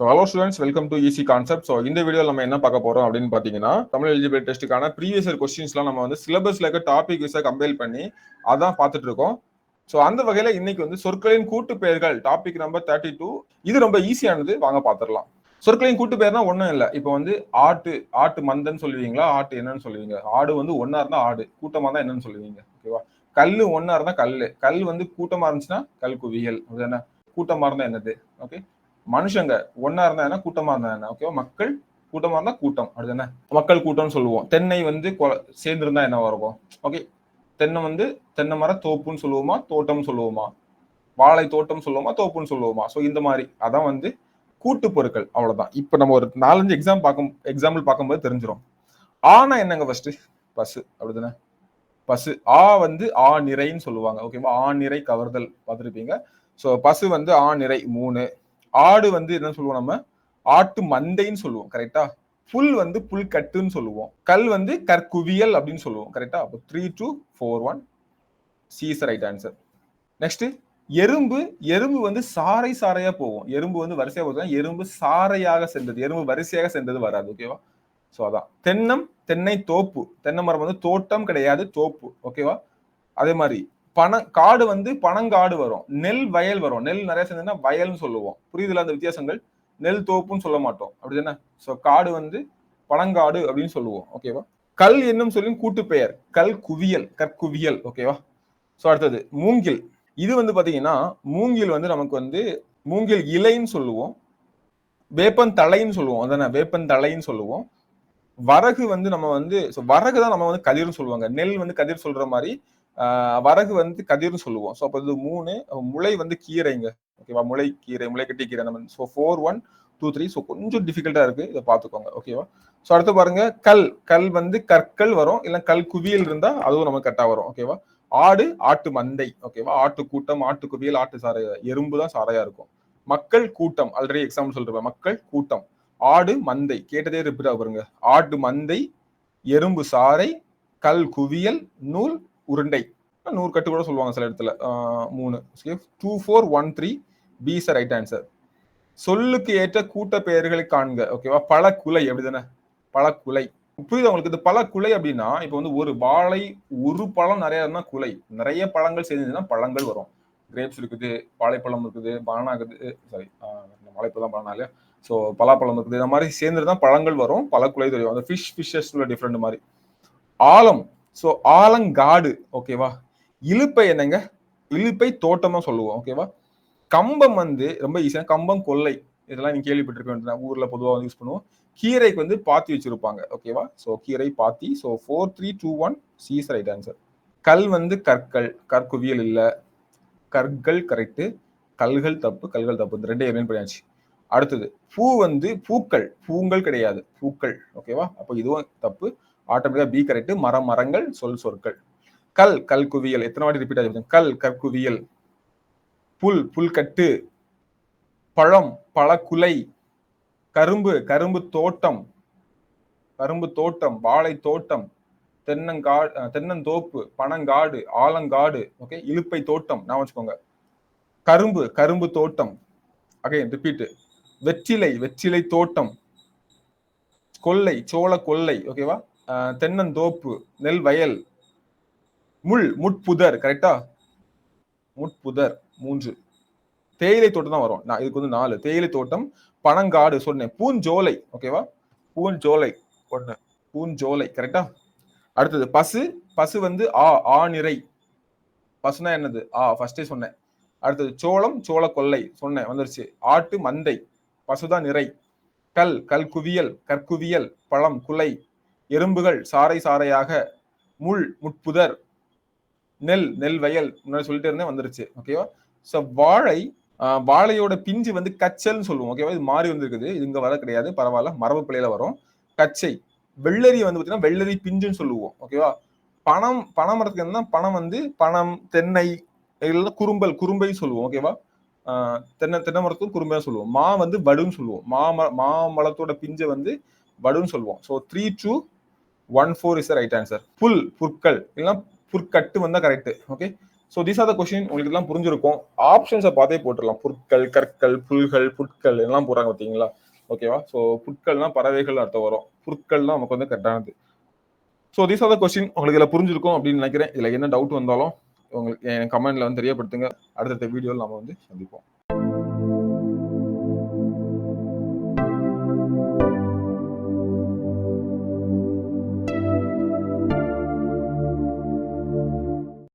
So hello students welcome to easy concept so இந்த வீடியோவில் நம்ம என்ன பார்க்க போகிறோம் அப்படின்னு பார்த்தீங்கன்னா தமிழ் எலிஜிபிள் டெஸ்ட்டுக்கான ப்ரீவியஸ் இயர் கொஸ்டின்ஸ்லாம் நம்ம வந்து சிலபஸில் இருக்க டாபிக் விசா கம்பைல் பண்ணி அதான் பார்த்துட்டு இருக்கோம். ஸோ அந்த வகையில் இன்னைக்கு வந்து சொற்களின் கூட்டு பெயர்கள் டாபிக் நம்பர் தேர்ட்டி டூ இது ரொம்ப ஈஸியானது வாங்க பார்த்துடலாம். சொற்களின் கூட்டு பேர்னா ஒன்றும் இல்லை. இப்போ வந்து ஆட்டு ஆட்டு மந்தன்னு சொல்லுவீங்களா? ஆட்டு என்னன்னு சொல்லுவீங்க? ஆடு வந்து ஒன்றா இருந்தால் ஆடு கூட்டமாக தான் என்னன்னு சொல்லுவீங்க? ஓகேவா கல் ஒன்றா இருந்தால் கல் கல் வந்து கூட்டமாக இருந்துச்சுன்னா கல் குவியல். அதுதானே கூட்டமாக இருந்தால் என்னது? ஓகே மனுஷங்க ஒன்னா இருந்தா என்ன? கூட்டமா இருந்தா என்ன? ஓகேவா மக்கள் கூட்டமா இருந்தா கூட்டம். அப்படி என்ன மக்கள் கூட்டம்னு சொல்லுவோம். தென்னை வந்து கொ- சேர்ந்திருந்தா என்ன இருக்கும் ஓகே தென்னை வந்து தென்னை மர தோப்புன்னு சொல்லுவோமா? தோட்டம்னு சொல்லுவோமா? வாழை தோட்டம் சொல்லுவோமா? தோப்புன்னு சொல்லுவோமா? ஸோ இந்த மாதிரி. அதான் வந்து கூட்டு பொருட்கள். அவ்வளவுதான். இப்போ நம்ம ஒரு நாலஞ்சு எக்ஸாம் பார்க்கும் எக்ஸாம்பிள் பார்க்கும்போது தெரிஞ்சிடும் ஆனா என்னங்க ஃபர்ஸ்ட் பசு. அப்படிதானே பசு. ஆ வந்து ஆ நிறைன்னு சொல்லுவாங்க. ஓகேவா ஆ நிறை கவர்தல் பார்த்துருப்பீங்க. ஸோ பசு வந்து ஆ நிறை மூணு. ஆடு வந்து என்ன சொல்லுவோம் நம்ம? ஆட்டு மந்தைன்னு சொல்லுவோம் கரெக்டா புல் வந்து புல் கட்டுன்னு சொல்லுவோம். கல் வந்து கற்குவியல் அப்படின்னு சொல்லுவோம் கரெக்டா அப்போ three two four one is right answer next எறும்பு எறும்பு வந்து சாறை சாறையா போகும். எறும்பு வந்து வரிசையாக போகுது எறும்பு சாறையாக சென்றது எறும்பு வரிசையாக சென்றது வராது ஓகேவா ஸோ அதான். தென்னம் தென்னை தோப்பு. தென்னை மரம் வந்து தோட்டம் கிடையாது தோப்பு ஓகேவா அதே மாதிரி பணம் காடு வந்து பனங்காடு வரும். நெல் வயல் வரும். நெல் நிறைய சேர்ந்ததுன்னா வயல்னு சொல்லுவோம். புரியுதுல அந்த வித்தியாசங்கள்? நெல் தோப்புன்னு சொல்ல மாட்டோம். அப்படி தானே? ஸோ காடு வந்து பனங்காடு அப்படின்னு சொல்லுவோம். ஓகேவா கல் என்னும் சொல்லி கூட்டு பெயர் கல் குவியல் கற்குவியல். ஓகேவா ஸோ அடுத்தது மூங்கில். இது வந்து பார்த்தீங்கன்னா மூங்கில் வந்து நமக்கு வந்து மூங்கில் இலைன்னு சொல்லுவோம். வேப்பன் தலைன்னு சொல்லுவோம். அதானே? வேப்பன் தலைன்னு சொல்லுவோம். வரகு வந்து நம்ம வந்து வரகு தான் நம்ம வந்து கதிர்னு சொல்லுவாங்க. நெல் வந்து கதிர் சொல்ற மாதிரி வரகு வந்து கதிர்னு சொல்லுவோம். ஸோ அப்போ இது மூணு முளை வந்து கீரைங்க. ஓகேவா முளை கீரை முளை கட்டி கீரை. நம்ம so four one two three so கொஞ்சம் டிஃபிகல்ட்டாக இருக்குது இதை பார்த்துக்கோங்க. ஓகேவா ஸோ அடுத்து பாருங்க. கல். கல் வந்து கற்கள் வரும். இல்லை கல் குவியல் இருந்தால் அதுவும் நமக்கு கரெக்டாக வரும். ஓகேவா ஆடு ஆட்டு மந்தை. ஓகேவா ஆட்டு கூட்டம் ஆட்டு குவியல் ஆட்டு சாரை எறும்பு தான் சாரையா இருக்கும். மக்கள் கூட்டம். ஆல்ரெடி எக்ஸாம்பிள் சொல்றேன். மக்கள் கூட்டம். ஆடு மந்தை. கேட்டதே ரிப்பீட் பாருங்க. ஆடு மந்தை எறும்பு சாறை கல் குவியல் நூல் உருண்டை. நூறு கட்டு கூட சொல்லுவாங்க சில இடத்துல. மூணு. Two four one three B sir right answer சொல்லுக்கு ஏற்ற கூட்ட பெயர்களை காண்க. ஓகேவா பல குலை அப்படிதானே? பல குலை புரியுது உங்களுக்கு? இது பல குலை அப்படின்னா இப்போ வந்து ஒரு வாழை ஒரு பழம் நிறைய இருந்தா குலை. நிறைய பழங்கள் சேர்ந்துச்சுன்னா பழங்கள் வரும். கிரேப்ஸ் இருக்குது வாழைப்பழம் இருக்குது பனானா இருக்குது சாரி வாழைப்பழம் பனானா இல்லையா? ஸோ பலாப்பழம் இருக்குது. இந்த மாதிரி சேர்ந்துட்டு தான் பழங்கள் வரும். பல குலை தெரியும். அந்த ஃபிஷ் ஃபிஷ்ஷஸ் டிஃப்ரெண்ட் மாதிரி. ஆலம் ஸோ ஆலங்காடு ஓகேவா இலுப்பை என்னங்க? இலுப்பை தோட்டமாக சொல்லுவோம் ஓகேவா கம்பம் வந்து ரொம்ப ஈஸியாக கம்பம் கொல்லை. இதெல்லாம் நீங்க கேள்விப்பட்டிருக்க ஊரில் பொதுவாக வந்து யூஸ் பண்ணுவோம். கீரைக்கு வந்து பாத்தி வச்சிருப்பாங்க ஓகேவா ஸோ கீரை பாத்தி. So four three two one is right answer கல் வந்து கற்கள் கற்குவியல் இல்லை. கற்கள் கரெக்டு கல்கள் தப்பு கல்கள் தப்பு. இந்த ரெண்டே எலிமெண்ட் பண்ணியாச்சு. அடுத்தது பூ வந்து பூக்கள் பூங்கள் கிடையாது. பூக்கள் ஓகேவா அப்போ இதுவும் தப்பு. ஆட்டோமேட்டிக்காக பி கரெக்ட் மரம் மரங்கள் சொல் சொற்கள். கல் கல் குவியல். எத்தனை வாட்டி ரிப்பீட் ஆகி கல் கற்குவியல் புல் புல்கட்டு. பழம் பழக்குலை. கரும்பு கரும்பு தோட்டம். கரும்பு தோட்டம் வாழை தோட்டம். தென்னங்காடு தென்னந்தோப்பு பனங்காடு ஆலங்காடு. ஓகே இழுப்பை தோட்டம் நான் வச்சுக்கோங்க. கரும்பு கரும்பு தோட்டம். அகைன் ரிப்பீட்டு வெற்றிலை வெற்றிலை தோட்டம். கொல்லை சோள கொல்லை. ஓகேவா தென்னந்தோப்பு நெல் வயல் முள் முட்புதர் கரெக்டா முட்புதர் மூன்று. தேயிலை தோட்டம் தான் வரும். நான் இதுக்கு வந்து நாலு. தேயிலை தோட்டம் பனங்காடு சொன்னேன். பூஞ்சோலை ஓகேவா பூஞ்சோலை ஒண்ணு. பூஞ்சோலை கரெக்டா அடுத்தது பசு. பசு வந்து ஆ ஆ நிறை பசுனா என்னது? ஆ ஃபர்ஸ்டே சொன்னேன். அடுத்தது சோளம் சோள கொள்ளை சொன்னேன். வந்துருச்சு. ஆட்டு மந்தை. பசுதான் நிறை. கல் கல் குவியல் கற்குவியல் பழம் குலை. எறும்புகள் சாறை சாறையாக முள் முட்புதர் நெல் நெல் வயல் முன்னாடி சொல்லிட்டு இருந்தேன் வந்துருச்சு. ஓகேவா ஸோ வாழை வாழையோட பிஞ்சு வந்து கச்சல்னு சொல்லுவோம். ஓகேவா இது மாறி வந்திருக்குது. இது இங்கே வர கிடையாது. பரவாயில்ல. மரபு பிள்ளையில வரும். கச்சை. வெள்ளரி வந்து பார்த்தீங்கன்னா வெள்ளரி பிஞ்சுன்னு சொல்லுவோம். ஓகேவா பணம் பனை மரத்துக்கு என்ன பணம் வந்து பணம் தென்னை இல்லைன்னா குறும்பல் குறும்பை சொல்லுவோம். ஓகேவா தென்னை தென்னை மரத்துக்கும் குறும்பை சொல்லுவோம். மா வந்து வடுன்னு சொல்லுவோம். மாம மாமரத்தோட பிஞ்சை வந்து வடுன்னு சொல்லுவோம். So three two one four is right answer புல் புற்கள் இல்லைன்னா புற்கட்டு வந்தால் correct okay so these are the question உங்களுக்கு எல்லாம் புரிஞ்சிருக்கும். ஆப்ஷன்ஸை பார்த்தே போட்டுடலாம். புற்கள் கற்கள் புல்கள் புட்கள் எல்லாம் போடுறாங்க பார்த்தீங்களா? ஓகேவா ஸோ புட்கள்னா பறவைகள் அர்த்தம் வரும். புற்கள் தான் நமக்கு வந்து கரெக்டானது so these are the question உங்களுக்கு இதில் புரிஞ்சிருக்கும் அப்படின்னு நினைக்கிறேன். இதில் என்ன டவுட் வந்தாலும் உங்களுக்கு என் கமெண்ட்ல வந்து தெரியப்படுத்துங்க. அடுத்தடுத்த வீடியோவில் நம்ம வந்து சந்திப்போம்.